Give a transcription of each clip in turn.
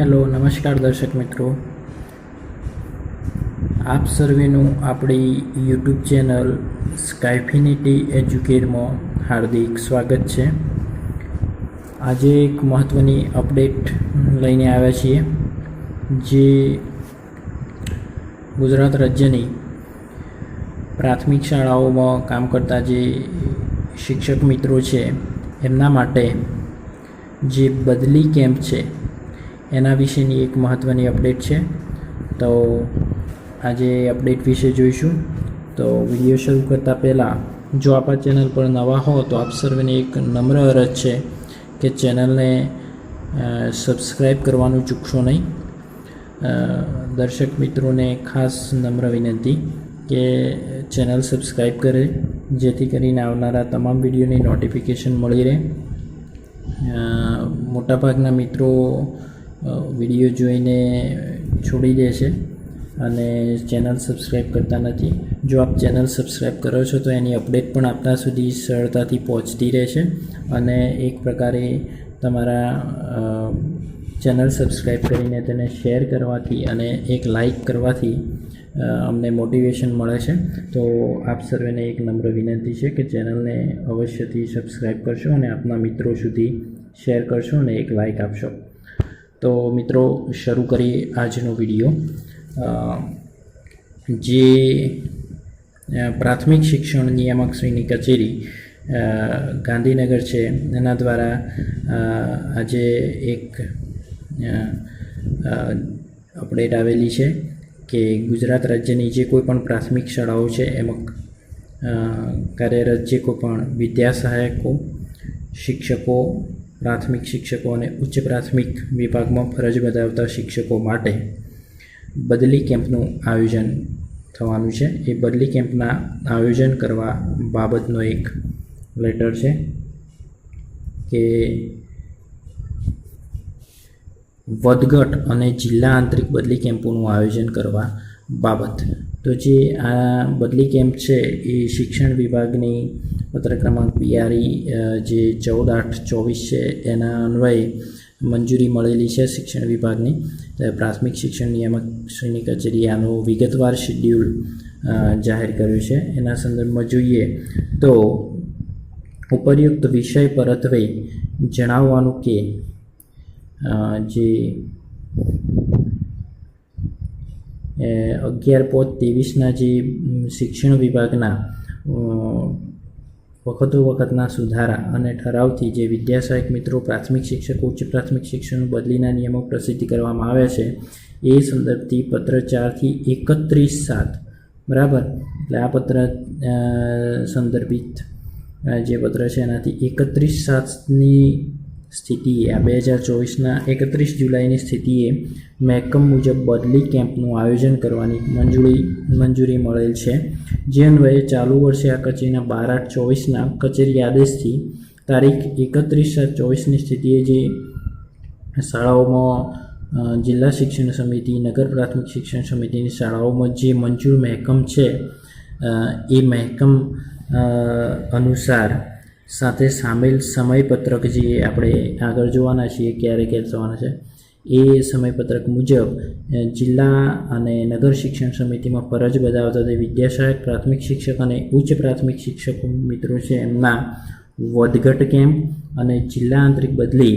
Hello, નમસ્કાર દર્શક મિત્રો. આપ સર્વેનું આપણી યુટ્યુબ ચેનલ સ્કાયફિનિટી એજ્યુકેરમાં હાર્દિક સ્વાગત છે. આજે એક મહત્ત્વની અપડેટ લઈને આવ્યા છીએ, જે ગુજરાત રાજ્યની પ્રાથમિક શાળાઓમાં કામ કરતા જે શિક્ષક મિત્રો છે, એમના માટે જે બદલી કેમ્પ છે એના વિશેની એક મહત્ત્વની અપડેટ છે. તો આજે અપડેટ વિશે જોઈશું. તો વીડિયો શરૂ કરતાં પહેલાં, જો આપણા ચેનલ પર નવા હો, તો આપ સર્વેને એક નમ્ર અરજ છે કે ચેનલને સબસ્ક્રાઈબ કરવાનું ચૂકશો નહીં. દર્શક મિત્રોને ખાસ નમ્ર વિનંતી કે ચેનલ સબસ્ક્રાઈબ કરે, જેથી કરીને આવનારા તમામ વિડીયોની નોટિફિકેશન મળી રહે. મોટાભાગના મિત્રો વીડિયો જોઈને છોડી દે છે અને ચેનલ સબસ્ક્રાઈબ કરતા નથી. જો આપ ચેનલ સબસ્ક્રાઈબ કરો છો, તો એની અપડેટ પણ આપના સુધી સરળતાથી પહોંચતી રહેશે અને એક પ્રકારે તમારા ચેનલ સબસ્ક્રાઈબ કરીને તેને શેર કરવાથી અને એક લાઈક કરવાથી અમને મોટિવેશન મળે છે. તો આપ સર્વેને એક નમ્ર વિનંતી છે કે ચેનલને અવશ્યથી સબસ્ક્રાઈબ કરશો અને આપના મિત્રો સુધી શેર કરશો અને એક લાઈક આપશો. તો મિત્રો, શરૂ કરીએ આજનો વીડિયો. જે પ્રાથમિક શિક્ષણ નિયામક શ્રીની કચેરી ગાંધીનગર છે. એના દ્વારા આજે એક અપડેટ આવેલી છે કે ગુજરાત રાજ્યની જે કોઈ પણ પ્રાથમિક શાળાઓ છે, એમાં કાર્યરત જે કોઈ પણ વિદ્યા સહાયકો, શિક્ષકો પ્રાથમિક શિક્ષકો અને ઉચ્ચ પ્રાથમિક વિભાગમાં ફરજ બજાવતા શિક્ષકો માટે બદલી કેમ્પનું આયોજન થવાનું છે. એ બદલી કેમ્પના આયોજન કરવા બાબતનો એક લેટર છે કે વધઘટ અને જિલ્લા આંતરિક બદલી કેમ્પોનું આયોજન કરવા બાબત. તો જે આ બદલી કેમ્પ છે, એ શિક્ષણ વિભાગની પત્ર ક્રમાંક બિયારી જે ચૌદ આઠ ચોવીસ છે, એના અન્વયે મંજૂરી મળેલી છે શિક્ષણ વિભાગની. પ્રાથમિક શિક્ષણ નિયામક શ્રીની કચેરીએ આનું વિગતવાર શેડ્યુલ જાહેર કર્યું છે. એના સંદર્ભમાં જોઈએ તો ઉપરયુક્ત વિષય પરત્વે જણાવવાનું કે જે અગિયાર પોચ ત્રેવીસના જે શિક્ષણ વિભાગના વખતો વખતના સુધારા અને ઠરાવથી જે વિદ્યાસહાયક મિત્રો પ્રાથમિક શિક્ષક, ઉચ્ચ પ્રાથમિક શિક્ષણ બદલીના નિયમો પ્રસિદ્ધ કરવામાં આવ્યા છે, એ સંદર્ભથી પત્ર ચારથી એકત્રીસ સાત, બરાબર? એટલે આ પત્ર સંદર્ભિત જે પત્ર છે એનાથી એકત્રીસ સાતની સ્થિતિએ આ બે હજાર ચોવીસના એકત્રીસ જુલાઈની સ્થિતિએ મહેકમ મુજબ બદલી કેમ્પનું આયોજન કરવાની મંજૂરી મંજૂરી મળેલ છે. જે અન્વયે ચાલુ વર્ષે આ કચેરીના બાર આઠ ચોવીસના કચેરી આદેશથી તારીખ એકત્રીસ સાત ચોવીસની સ્થિતિએ જે શાળાઓમાં જિલ્લા શિક્ષણ સમિતિ, નગર પ્રાથમિક શિક્ષણ સમિતિની શાળાઓમાં જે મંજૂર મહેકમ છે એ મહેકમ અનુસાર સાથે સામેલ સમયપત્રક જે આપણે આગળ જોવાના છીએ, ક્યારે ક્યારે થવાના છે, એ સમયપત્રક મુજબ જિલ્લા અને નગર શિક્ષણ સમિતિમાં ફરજ બજાવતા તે વિદ્યાસહાયક પ્રાથમિક શિક્ષક અને ઉચ્ચ પ્રાથમિક શિક્ષકો મિત્રો છે, એમના વધઘટ કેમ્પ અને જિલ્લા આંતરિક બદલી,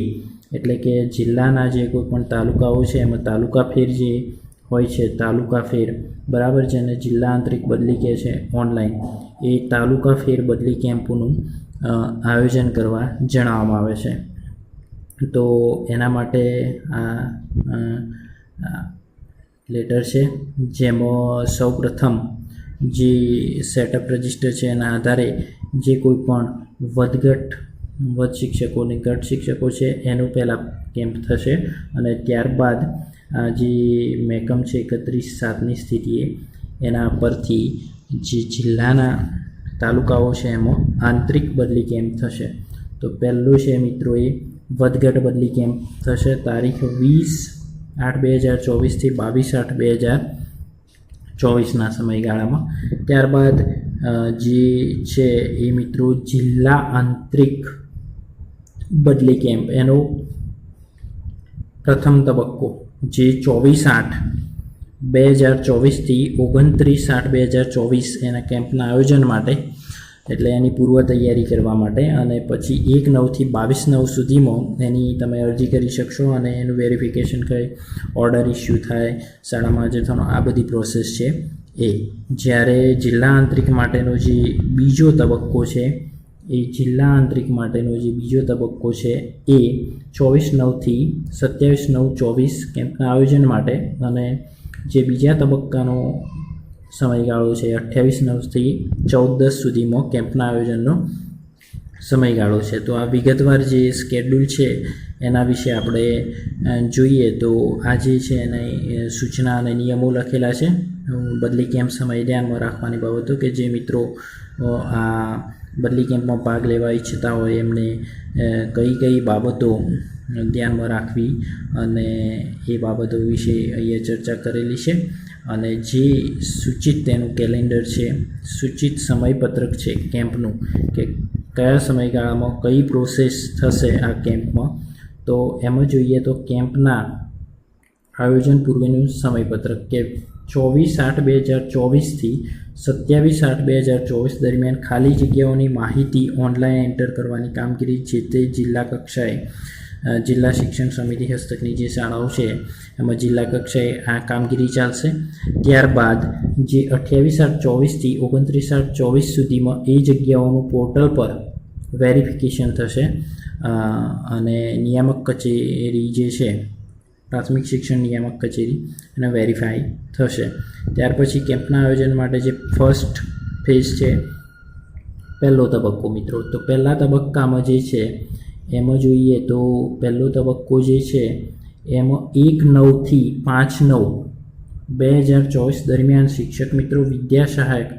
એટલે કે જિલ્લાના જે કોઈ પણ તાલુકાઓ છે, એમાં તાલુકા ફેર જે હોય છે. તાલુકા ફેર. બરાબર જેને જિલ્લા આંતરિક બદલી કે છે ઓનલાઈન. એ તાલુકા ફેર બદલી કેમ્પોનું આયોજન કરવા જણાવવામાં આવે છે. તો એના માટે આ લેટર છે, જેમાં સૌપ્રથમ જે સેટઅપ રજિસ્ટર છે એના આધારે જે કોઈ પણ વધઘટ વધ શિક્ષકો અને ઘટ શિક્ષકો છે, એનું પહેલાં કેમ્પ થશે અને ત્યારબાદ જે મહેકમ છે એકત્રીસ સાતની સ્થિતિએ એના પરથી જે જિલ્લાના તાલુકાઓ છે એમાં આંતરિક બદલી કેમ્પ થશે? તો પહેલું છે મિત્રો એ વધઘટ બદલી કેમ્પ થશે? તારીખ વીસ આઠ બે હજાર ચોવીસથી બાવીસ આઠ બે હજાર ચોવીસના સમયગાળામાં. ત્યારબાદ જે છે એ મિત્રો જિલ્લા આંતરિક બદલી કેમ્પ, એનો પ્રથમ તબક્કો. જે ચોવીસ આઠ બે હજાર ચોવીસથી ઓગણત્રીસ આઠ બે હજાર ચોવીસ એના કેમ્પના આયોજન માટે, એટલે એની પૂર્વ તૈયારી કરવા માટે અને પછી એક નવથી બાવીસ નવ સુધીમાં એની તમે અરજી કરી શકશો અને એનું વેરિફિકેશન કરી ઓર્ડર ઇસ્યુ થાય, શાળામાં જે થવાનો, આ બધી પ્રોસેસ છે. એ જ્યારે જિલ્લા આંતરિક માટેનો જે બીજો તબક્કો છે એ જિલ્લા આંતરિક માટેનો જે બીજો તબક્કો છે એ ચોવીસ નવથી સત્યાવીસ નવ ચોવીસ કેમ્પના આયોજન માટે અને જે બીજા તબક્કાનો સમયગાળો છે અઠ્યાવીસ નવથી ચૌદ દસ સુધીમાં કેમ્પના આયોજનનો સમયગાળો છે. તો આ વિગતવાર જે સ્કેડ્યુલ છે એના વિશે આપણે જોઈએ. તો આ જે છે એને સૂચના અને નિયમો લખેલા છે. બદલી કેમ્પ સમય ધ્યાનમાં રાખવાની બાબતો કે જે મિત્રો આ બદલી કેમ્પમાં ભાગ લેવા ઈચ્છતા હોય એમને કઈ કઈ બાબતો ધ્યાનમાં રાખવી અને એ બાબતો વિશે અહીંયા ચર્ચા કરેલી છે અને જે સૂચિત તેનું કેલેન્ડર છે, સૂચિત સમયપત્રક છે કેમ્પનું કે કયા સમયગાળામાં કઈ પ્રોસેસ થશે આ કેમ્પમાં, તો એમાં જોઈએ તો કેમ્પના આયોજન પૂર્વેનું સમયપત્રક કે ચોવીસ આઠ બે હજાર ચોવીસથી સત્યાવીસ આઠ બે હજાર ચોવીસ દરમિયાન ખાલી જગ્યાઓની માહિતી ઓનલાઈન એન્ટર કરવાની કામગીરી જે તે જિલ્લા કક્ષાએ જિલ્લા શિક્ષણ સમિતિ હસ્તકની જે શાળાઓ છે, એમાં જિલ્લા કક્ષાએ આ કામગીરી ચાલશે. ત્યારબાદ જે અઠ્યાવીસ આઠ ચોવીસથી ઓગણત્રીસ આઠ ચોવીસ સુધીમાં એ જગ્યાઓનું પોર્ટલ પર વેરિફિકેશન થશે અને નિયામક કચેરી જે છે પ્રાથમિક શિક્ષણ નિયામક કચેરી અને વેરીફાઈ થશે. ત્યાર પછી કેમ્પના આયોજન માટે જે ફર્સ્ટ ફેઝ છે, પહેલો તબક્કો મિત્રો. તો પહેલા તબક્કામાં જે છે, એમાં જોઈએ તો પહેલો તબક્કો જે છે, એમાં એક નવથી પાંચ નવ બે હજાર ચોવીસ દરમિયાન શિક્ષક મિત્રો વિદ્યા સહાયક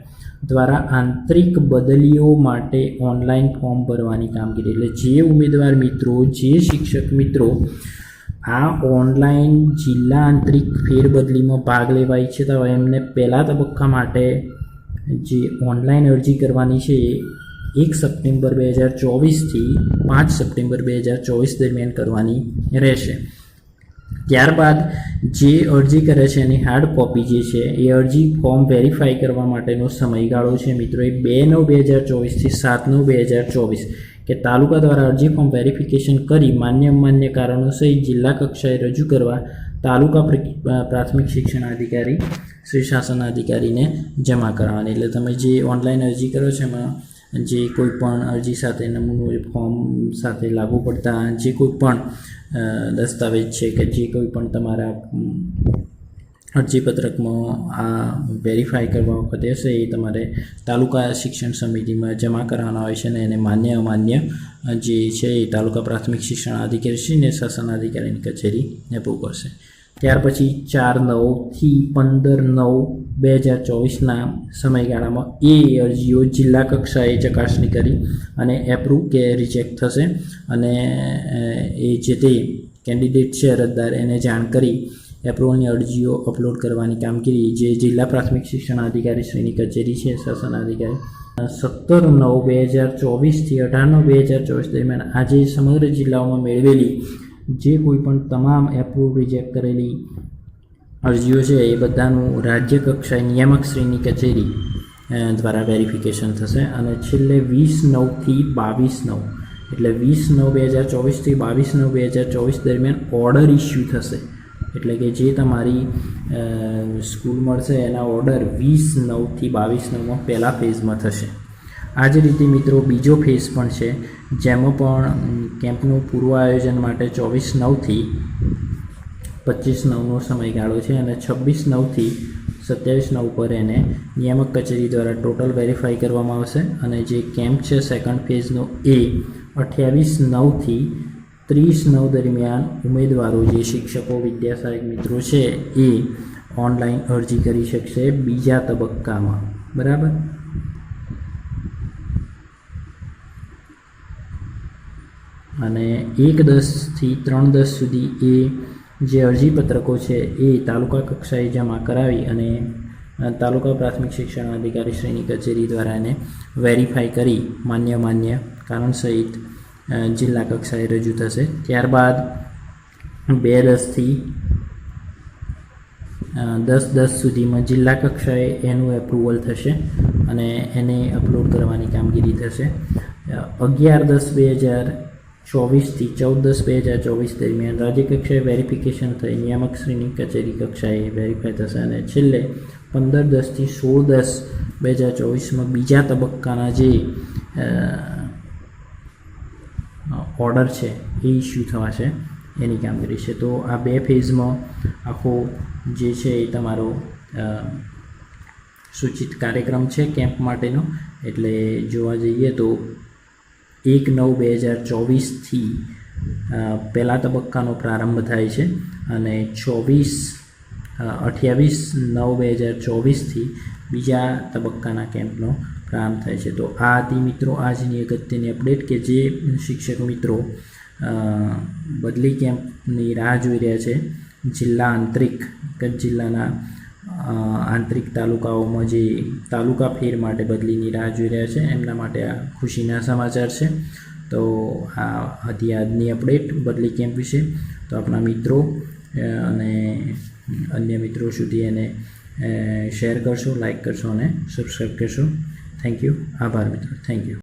દ્વારા આંતરિક બદલીઓ માટે ઓનલાઈન ફોર્મ ભરવાની કામગીરી. એટલે જે ઉમેદવાર મિત્રો, જે શિક્ષક મિત્રો આ ઓનલાઈન જિલ્લા આંતરિક ફેરબદલીમાં ભાગ લેવા ઈચ્છતા હોય એમને પહેલા તબક્કા માટે જે ઓનલાઈન અરજી કરવાની છે એક સપ્ટેમ્બર બે હજાર ચોવીસથી પાંચ સપ્ટેમ્બર બે હજાર ચોવીસ દરમિયાન કરવાની રહેશે. ત્યારબાદ જે અરજી કરે છે એની હાર્ડ કોપી જે છે એ અરજી ફોર્મ વેરીફાઈ કરવા માટેનો સમયગાળો છે. મિત્રો, એ બે નવ બે હજાર ચોવીસથી સાત નવ બે હજાર ચોવીસ. કે તાલુકા દ્વારા અરજી ફોર્મ વેરિફિકેશન કરી માન્ય અમાન્ય કારણો સહિત જિલ્લા કક્ષાએ રજૂ કરવા તાલુકા પ્રાથમિક શિક્ષણ અધિકારી શ્રી શાસન અધિકારીને જમા કરાવવાની. એટલે તમે જે ઓનલાઈન અરજી કરો છો એમાં જે કોઈ પણ અરજી સાથે નમૂનો ફોર્મ સાથે લાગુ પડતા, જે કોઈ પણ દસ્તાવેજ છે કે જે કોઈ પણ તમારા અરજીપત્રકમાં આ વેરીફાઈ કરવા વખતે હશે, એ તમારે તાલુકા શિક્ષણ સમિતિમાં જમા કરવાના હોય છે અને એને માન્ય અમાન્ય જે છે એ તાલુકા પ્રાથમિક શિક્ષણ અધિકારી છે ને શાસન અધિકારીની કચેરી એપ્રૂવ કરશે. ત્યાર પછી ચાર નવથી પંદર નવ બે હજાર ચોવીસના સમયગાળામાં એ અરજીઓ જિલ્લા કક્ષાએ ચકાસણી કરી અને એપ્રુવ કે રિજેક્ટ થશે અને એ જે તે કેન્ડિડેટ છે અરજદાર એને જાણ કરી એપ્રુવલની અરજીઓ અપલોડ કરવાની કામગીરી જે જિલ્લા પ્રાથમિક શિક્ષણ અધિકારી શ્રીની કચેરી છે, શાસન અધિકારી. સત્તર નવ બે હજાર ચોવીસથી અઢાર નવ બે હજાર ચોવીસ દરમિયાન આજે સમગ્ર જિલ્લાઓમાં મેળવેલી જે કોઈ પણ તમામ એપ્રુવ, રિજેક્ટ કરેલી અરજીઓ છે એ બધાનું રાજ્ય કક્ષાએ નિયામક શ્રીની કચેરી દ્વારા વેરિફિકેશન થશે અને છેલ્લે વીસ નવથી બાવીસ નવ એટલે વીસ નવ બે હજાર ચોવીસથી બાવીસ નવ બે હજાર ચોવીસ દરમિયાન ઓર્ડર ઇસ્યુ થશે. એટલે કે જે તમારી સ્કૂલ મળશે એના ઓર્ડર વીસ નવથી બાવીસ નવમાં પહેલા ફેઝમાં થશે. આ જ રીતે મિત્રો બીજો ફેઝ પણ છે, જેમાં પણ કેમ્પનું પૂર્વ આયોજન માટે ચોવીસ નવથી પચીસ નવનો સમયગાળો છે અને છવ્વીસ નવથી સત્યાવીસ નવ પર એને નિયામક કચેરી દ્વારા ટોટલ વેરીફાઈ કરવામાં આવશે. અને જે કેમ્પ છે સેકન્ડ ફેઝનો એ અઠ્યાવીસ નવથી ત્રીસ નવ દરમિયાન ઉમેદવારો જે શિક્ષકો વિદ્યા સહાયક મિત્રો છે એ ઓનલાઈન અરજી કરી શકશે બીજા તબક્કામાં. બરાબર? અને એક દસથી ત્રણ દસ સુધી એ જે અરજીપત્રકો છે એ તાલુકા કક્ષાએ જમા કરાવી અને તાલુકા પ્રાથમિક શિક્ષણ અધિકારી શ્રીની કચેરી દ્વારા એને વેરીફાઈ કરી માન્ય માન્ય કારણ સહિત જિલ્લા કક્ષાએ રજૂ થશે. ત્યારબાદ બે દસથી દસ દસ સુધીમાં જિલ્લા કક્ષાએ એનું એપ્રુવલ થશે અને એને અપલોડ કરવાની કામગીરી થશે. અગિયાર દસ બે હજાર ચોવીસથી ચૌદ દસ બે હજાર ચોવીસ દરમિયાન રાજ્ય કક્ષાએ વેરિફિકેશન થઈ નિયામકશ્રીની કચેરી કક્ષાએ વેરીફાઈ થશે અને છેલ્લે પંદર દસથી સોળ દસ બે હજાર ચોવીસમાં બીજા તબક્કાના જે ઓર્ડર છે, એ ઇસ્યુ થવા છે એની કામગીરી છે. તો આ બે ફેઝમાં આખો જે છે એ તમારો સૂચિત કાર્યક્રમ છે કેમ્પ માટેનો. એટલે જોવા જઈએ તો એક નવ બે હજાર ચોવીસથી પહેલા તબક્કાનો પ્રારંભ થાય છે અને ચોવીસ અઠ્યાવીસ, નવ બે હજાર ચોવીસથી બીજા તબક્કાના કેમ્પનો પ્રારંભ થાય છે. તો આ હતી મિત્રો આજની અગત્યની અપડેટ કે જે શિક્ષક મિત્રો બદલી કેમ્પની રાહ જોઈ રહ્યા છે. જિલ્લા આંતરિક કચ્છ જિલ્લાના આંતરિક તાલુકાઓમાં જે તાલુકા ફેર માટે બદલીની રાહ જોઈ રહ્યા છે. એમના માટે આ ખુશીના સમાચાર છે. તો આ હતી આજની અપડેટ બદલી કેમ્પ વિશે. તો આપણા મિત્રો અને અન્ય મિત્રો સુધી એને શેર કરશો લાઇક કરશો અને સબસ્ક્રાઈબ કરશો. થેન્ક યુ આભાર મિત્રો થેન્ક યુ